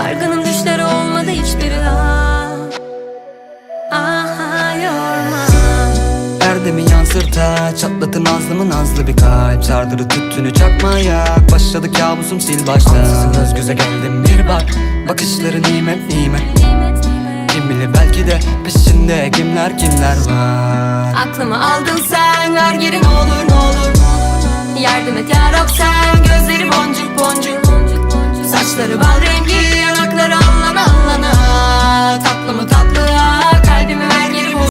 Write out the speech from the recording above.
Dargınım düşleri olmadı hiçbiri Aha yorma. Erdemi yansırta Çatlatın nazlımı nazlı bir kalp. Sardırı tüttünü çakmaya Başladı kabusum sil başta Ansızın göz göze geldim bir bak. Bakışları nimet nimet. Kim bilir belki de peşinde kimler kimler var. Aklımı aldın sen ver geri ne olur ne olur. Yardım et ya Rab sen gözleri boncuk boncuk. Saçları bal rengi